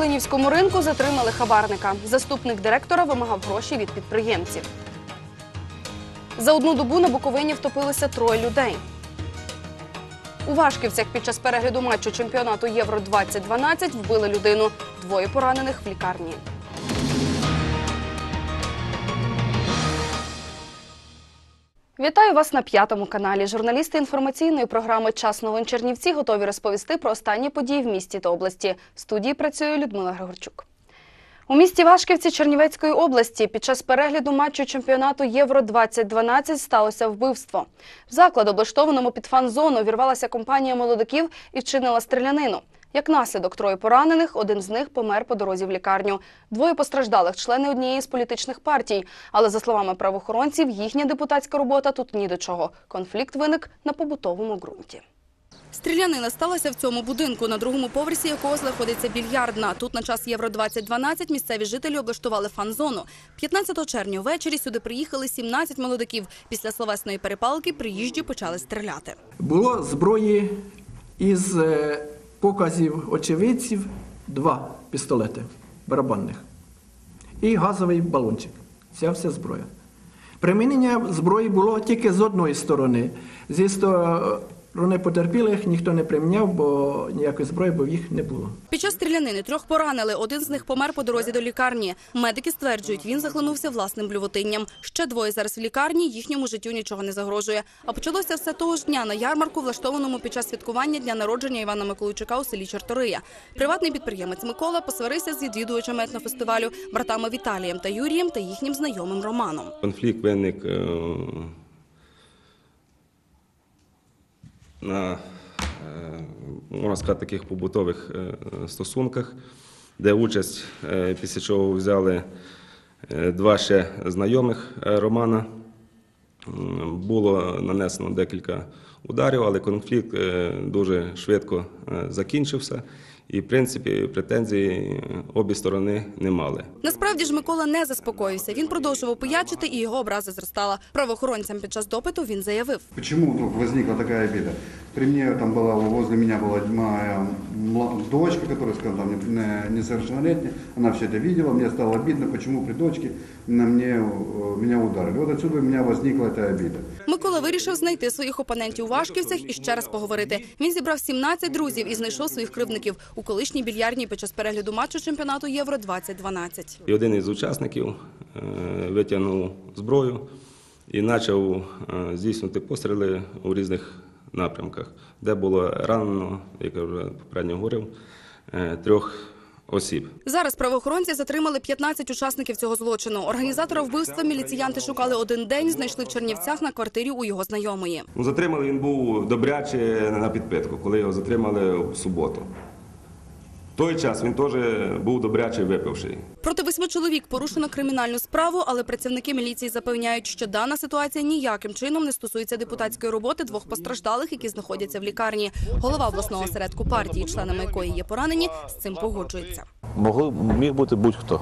На ринку затримали хабарника. Заступник директора вимагав гроші від підприємців. За одну добу на Буковині втопилися троє людей. У Вашківцях під час перегляду матчу чемпіонату Євро 2012 вбили людину. Двоє поранених в лікарні. Вітаю вас на п'ятому каналі. Журналісти інформаційної програми Час новин Чернівці готові розповісти про останні події в місті та області. В студії працює Людмила Григорчук. У місті Вашківці Чернівецької області під час перегляду матчу чемпіонату Євро 2012 сталося вбивство. В заклад, облаштованому під фан-зону, вірвалася компанія молодиків і вчинила стрілянину. Як наслідок троє поранених, один з них помер по дорозі в лікарню. Двоє постраждалих члени однієї з політичних партій. Але за словами правоохоронців, їхня депутатська робота тут ні до чого. Конфлікт виник на побутовому ґрунті. Стрілянина сталася в цьому будинку, на другому поверсі якого знаходиться більярдна. Тут на час Євро 2012 місцеві жителі облаштували фан-зону. 15 червня ввечері сюди приїхали 17 молодиків. Після словесної перепалки приїжджі почали стріляти. Було зброї із е, показів очевидців два пістолети барабанних і газовий балончик. Ця вся зброя. Примінення зброї було тільки з одної сторони. Зі сторони потерпілих ніхто не приміняв, бо ніякої зброї, бо їх не було. Під час стрілянини трьох поранили. Один з них помер по дорозі до лікарні. Медики стверджують, він захлинувся власним блювотинням. Ще двоє зараз в лікарні, їхньому життю нічого не загрожує. А почалося все того ж дня на ярмарку, влаштованому під час святкування дня народження Івана Миколайчука у селі Чортория. Приватний підприємець Микола посварився з відвідувачами етнофестивалю, братами Віталієм та Юрієм та їхнім знайомим Романом. Конфлікт виник на, е, можна сказати, таких побутових е, стосунках, де участь, е, після чого взяли два ще знайомих Романа. Було нанесено декілька ударів, але конфлікт е, дуже швидко е, закінчився. І, в принципі, претензій е, обі сторони не мали. Насправді ж Микола не заспокоївся. Він продовжував пиячити, і його образа зростала. Правоохоронцям під час допиту він заявив. Почему вдруг возникла такая обида? При мне там была, возле меня была моя мла- дочка, которая, скажем, там, не- несовершеннолетняя. Она все это видела, мне стало обидно, почему при дочке на мне, э, меня ударили. Вот отсюда у меня возникла эта обида. Микола вирішив знайти своїх опонентів у Вашківцях і ще раз поговорити. Він зібрав 17 друзів і знайшов своїх кривдників у колишній більярдній під час перегляду матчу чемпіонату Євро 2012. І один із учасників е, витягнув зброю і почав е, здійснювати постріли у різних напрямках, де було ранено, як я вже попередньо говорив, е, трьох осіб. Зараз правоохоронці затримали 15 учасників цього злочину. Організатора вбивства міліціянти шукали один день, знайшли в Чернівцях на квартирі у його знайомої. Ну, затримали він був добряче на підпитку, коли його затримали в суботу. Той час він теж був добряче випивший. Проти восьми чоловік порушено кримінальну справу, але працівники міліції запевняють, що дана ситуація ніяким чином не стосується депутатської роботи двох постраждалих, які знаходяться в лікарні. Голова обласного осередку партії, членами якої є поранені, з цим погоджується. Могли, міг бути будь-хто.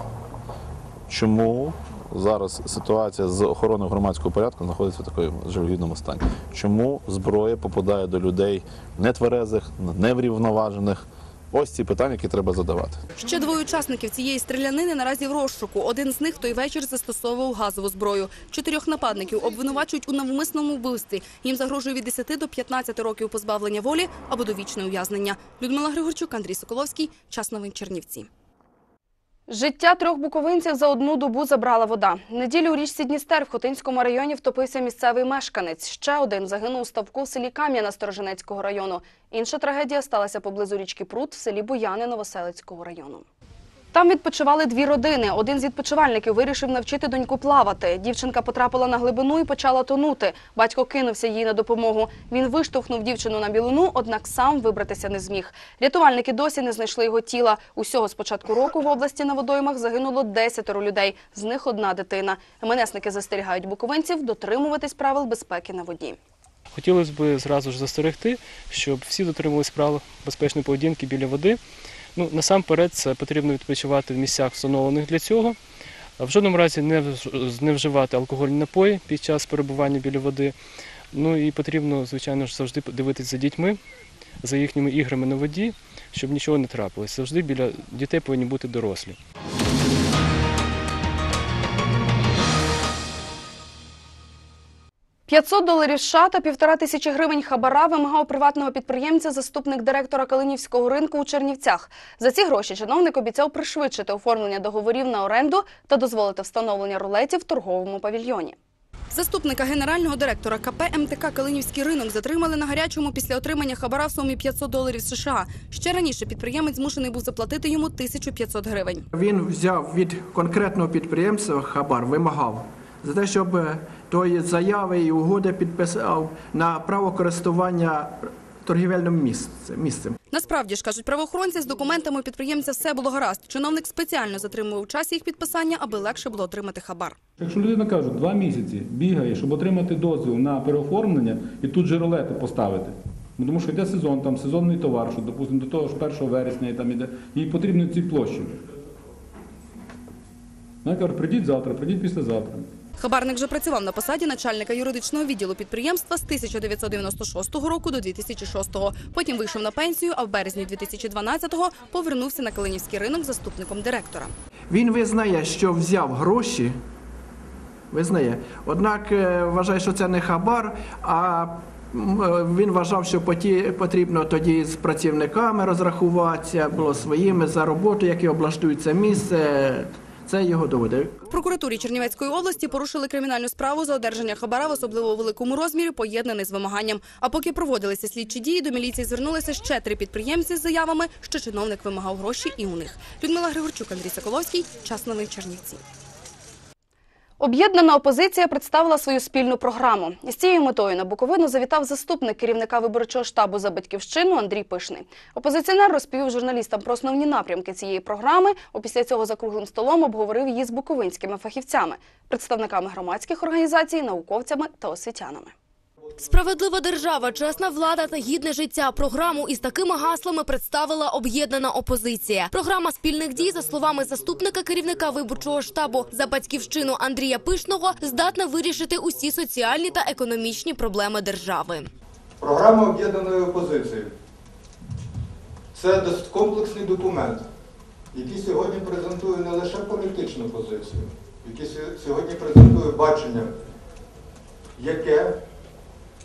Чому зараз ситуація з охороною громадського порядку знаходиться в такому жалюгідному стані? Чому зброя попадає до людей нетверезих, неврівноважених? Ось ці питання, які треба задавати. Ще двоє учасників цієї стрілянини наразі в розшуку. Один з них той вечір застосовував газову зброю. Чотирьох нападників обвинувачують у навмисному вбивстві. Їм загрожує від 10 до 15 років позбавлення волі або довічне ув'язнення. Людмила Григорчук, Андрій Соколовський. Час новин Чернівці. Життя трьох буковинців за одну добу забрала вода. Неділю у річці Дністер в Хотинському районі втопився місцевий мешканець. Ще один загинув у ставку в селі Кам'яна Сторожинецького району. Інша трагедія сталася поблизу річки Прут в селі Бояни Новоселицького району. Там відпочивали дві родини. Один з відпочивальників вирішив навчити доньку плавати. Дівчинка потрапила на глибину і почала тонути. Батько кинувся їй на допомогу. Він виштовхнув дівчину на білину, однак сам вибратися не зміг. Рятувальники досі не знайшли його тіла. Усього з початку року в області на водоймах загинуло десятеро людей. З них одна дитина. МНСники застерігають буковинців дотримуватись правил безпеки на воді. Хотілося б зразу ж застерегти, щоб всі дотримувались правил безпечної поведінки біля води. Ну, насамперед, це потрібно відпочивати в місцях, встановлених для цього. В жодному разі не вживати алкогольні напої під час перебування біля води. Ну і потрібно, звичайно ж, завжди дивитися за дітьми, за їхніми іграми на воді, щоб нічого не трапилось. Завжди біля дітей повинні бути дорослі. – 500 доларів США та півтора тисячі гривень хабара вимагав приватного підприємця заступник директора Калинівського ринку у Чернівцях. За ці гроші чиновник обіцяв пришвидшити оформлення договорів на оренду та дозволити встановлення рулетів в торговому павільйоні. Заступника генерального директора КП МТК Калинівський ринок затримали на гарячому після отримання хабара в сумі 500 доларів США. Ще раніше підприємець змушений був заплатити йому 1500 гривень. Він взяв від конкретного підприємця хабар, вимагав за те, щоб е, тої заяви і угоди підписав на право користування торгівельним місце- місцем. Насправді ж кажуть правоохоронці, з документами підприємця все було гаразд. Чиновник спеціально затримував час їх підписання, аби легше було отримати хабар. Якщо людина каже, два місяці бігає, щоб отримати дозвіл на переоформлення і тут же рулети поставити. Ну, Тому що йде сезон, там сезонний товар, що, допустимо, до того ж 1 вересня і там іде, їй потрібні ці площі. Вона каже, прийдіть завтра, прийдіть післязавтра. Хабарник вже працював на посаді начальника юридичного відділу підприємства з 1996 року до 2006. Потім вийшов на пенсію, а в березні 2012-го повернувся на Калинівський ринок заступником директора. Він визнає, що взяв гроші, визнає. Однак е, вважає, що це не хабар, а е, він вважав, що потрібно тоді з працівниками розрахуватися, було своїми за роботу, які облаштують це місце. Це його доводи. В прокуратурі Чернівецької області порушили кримінальну справу за одержання хабара в особливо великому розмірі, поєднаний з вимаганням. А поки проводилися слідчі дії, до міліції звернулися ще три підприємці з заявами, що чиновник вимагав гроші і у них. Людмила Григорчук, Андрій Соколовський. Час новин Чернівці. Об'єднана опозиція представила свою спільну програму. Із цією метою на Буковину завітав заступник керівника виборчого штабу за батьківщину Андрій Пишний. Опозиціонер розповів журналістам про основні напрямки цієї програми. Опісля цього за круглим столом обговорив її з буковинськими фахівцями, представниками громадських організацій, науковцями та освітянами. Справедлива держава, чесна влада та гідне життя. Програму із такими гаслами представила об'єднана опозиція. Програма спільних дій, за словами заступника керівника виборчого штабу за батьківщину Андрія Пишного, здатна вирішити усі соціальні та економічні проблеми держави. Програма об'єднаної опозиції це досить комплексний документ, який сьогодні презентує не лише політичну позицію, який сьо- сьогодні презентує бачення, яке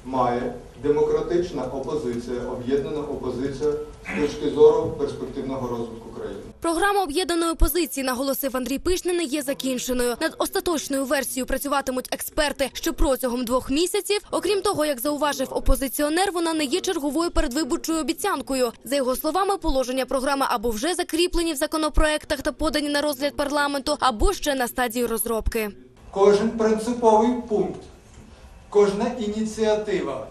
має демократична опозиція, об'єднана опозиція з точки зору перспективного розвитку країни. Програма об'єднаної опозиції, наголосив Андрій Пишний, не є закінченою. Над остаточною версією працюватимуть експерти ще протягом двох місяців. Окрім того, як зауважив опозиціонер, вона не є черговою передвиборчою обіцянкою. За його словами, положення програми або вже закріплені в законопроектах та подані на розгляд парламенту, або ще на стадії розробки. Кожен принциповий пункт, кожна ініціатива,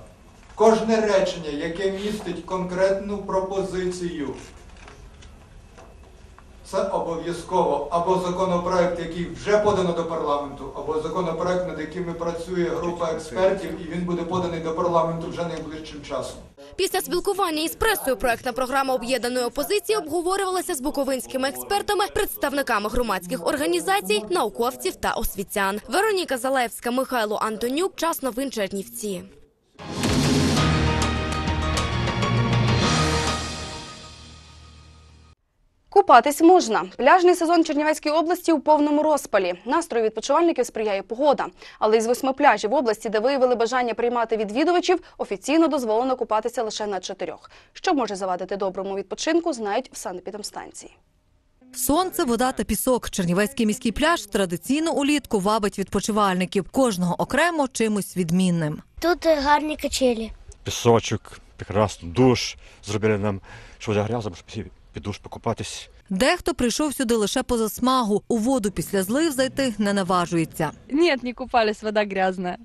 кожне речення, яке містить конкретну пропозицію, це обов'язково або законопроект, який вже подано до парламенту, або законопроект, над яким працює група експертів, і він буде поданий до парламенту вже найближчим часом. Після спілкування із пресою проектна програма об'єднаної опозиції обговорювалася з буковинськими експертами, представниками громадських організацій, науковців та освітян. Вероніка Залевська, Михайло Антонюк. Час новин Чернівці. Купатись можна. Пляжний сезон Чернівецької області у повному розпалі. Настрою відпочивальників сприяє погода. Але із восьми пляжів в області, де виявили бажання приймати відвідувачів, офіційно дозволено купатися лише на чотирьох. Що може завадити доброму відпочинку, знають в санепідемстанції. Сонце, вода та пісок. Чернівецький міський пляж традиційно улітку вабить відпочивальників. Кожного окремо чимось відмінним. Тут гарні качелі. пісочок, прекрасно, душ. Зробили нам, що вода грязна, щоб всі ж покупатись. Дехто прийшов сюди лише поза смагу. У воду після злив зайти не наважується. Ні, не купались, вода грязная.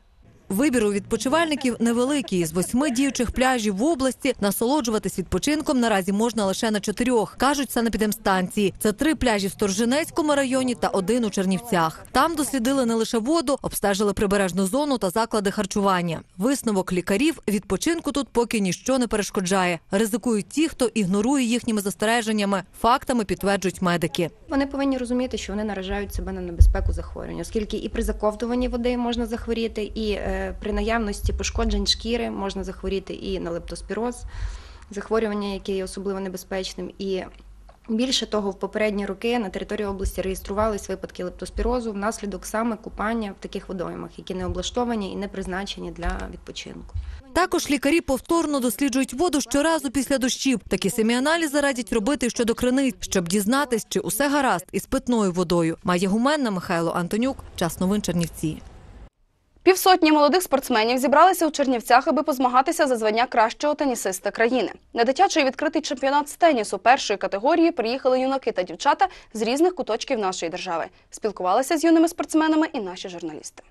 Вибір у відпочивальників невеликий. З восьми діючих пляжів в області насолоджуватись відпочинком наразі можна лише на чотирьох, кажуть санепідемстанції. Це три пляжі в Сторженецькому районі та один у Чернівцях. Там дослідили не лише воду, обстежили прибережну зону та заклади харчування. Висновок лікарів відпочинку тут поки ніщо не перешкоджає. Ризикують ті, хто ігнорує їхніми застереженнями. Фактами підтверджують медики. Вони повинні розуміти, що вони наражають себе на небезпеку захворювання, оскільки і при заковтуванні води можна захворіти, і е, при наявності пошкоджень шкіри можна захворіти і на лептоспіроз. захворювання, яке є особливо небезпечним. І більше того, в попередні роки на території області реєструвались випадки лептоспірозу внаслідок саме купання в таких водоймах, які не облаштовані і не призначені для відпочинку. Також лікарі повторно досліджують воду щоразу після дощів. Такі самі аналізи радять робити щодо криниць, щоб дізнатись, чи усе гаразд із питною водою. Має гуменна Михайло Антонюк. Час новин Чернівці. Півсотні молодих спортсменів зібралися у Чернівцях, аби позмагатися за звання кращого тенісиста країни. На дитячий відкритий чемпіонат з тенісу першої категорії приїхали юнаки та дівчата з різних куточків нашої держави. Спілкувалися з юними спортсменами і наші журналісти.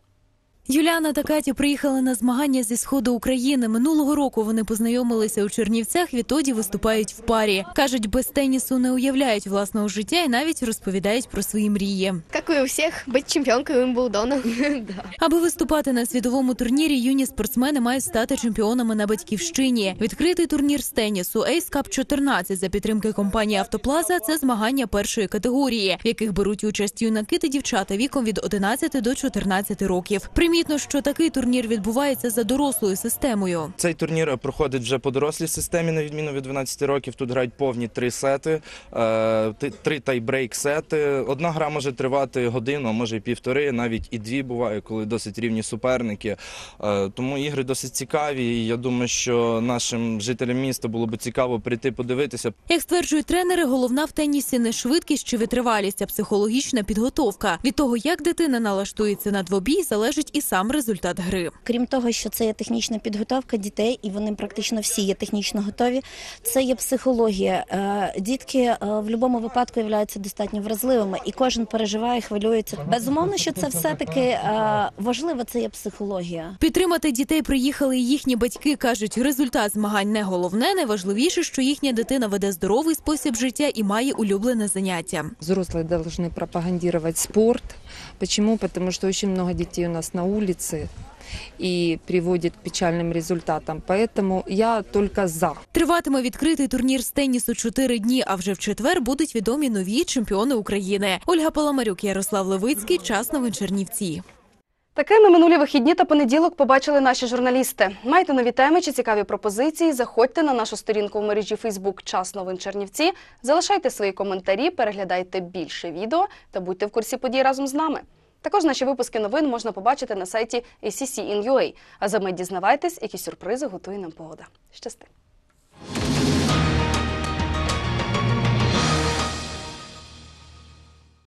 Юліана та Катя приїхали на змагання зі сходу України. Минулого року вони познайомилися у Чернівцях. Відтоді виступають в парі. кажуть, без тенісу не уявляють власного життя і навіть розповідають про свої мрії. Как и у всех, быть чемпионкой Уимблдона. Аби виступати на світовому турнірі, юні спортсмени мають стати чемпіонами на батьківщині. Відкритий турнір з тенісу Ace Cup 14 за підтримки компанії Автоплаза. Це змагання першої категорії, в яких беруть участь юнаки та дівчата віком від 11 до 14 років. Примітно, що такий турнір відбувається за дорослою системою. Цей турнір проходить вже по дорослій системі, на відміну від 12 років. Тут грають повні три сети, е, три тайбрейк сети. Одна гра може тривати годину, може і півтори, навіть і дві буває, коли досить рівні суперники. Е, Тому ігри досить цікаві. І я думаю, що нашим жителям міста було б цікаво прийти подивитися. Як стверджують тренери, головна в тенісі не швидкість чи витривалість, а психологічна підготовка. Від того, як дитина налаштується на двобій, залежить і сам результат гри. Крім того, що це є технічна підготовка дітей, і вони практично всі є технічно готові. Це є психологія. Е, Дітки е, в будь-якому випадку являються достатньо вразливими, і кожен переживає, хвилюється. Безумовно, що це все таки важливо. Це є психологія. Підтримати дітей приїхали і їхні батьки. кажуть, результат змагань не головне, найважливіше, що їхня дитина веде здоровий спосіб життя і має улюблене заняття. Взрослые должны пропагандировать спорт. Почему? Потому что очень много детей у нас на улице и приводит к печальным результатам. Поэтому я только за. Триватиме відкритий турнір з тенісу чотири дні. А вже в четвер будуть відомі нові чемпіони України. Ольга Паламарюк, Ярослав Левицький. Час новин Чернівці. Такими минулі вихідні та понеділок побачили наші журналісти. Маєте нові теми чи цікаві пропозиції? Заходьте на нашу сторінку в мережі Фейсбук Час новин Чернівці. Залишайте свої коментарі, переглядайте більше відео та будьте в курсі подій разом з нами. Також наші випуски новин можна побачити на сайті ACC.in.ua. А за ми дізнавайтесь, які сюрпризи готує нам погода. Щасти!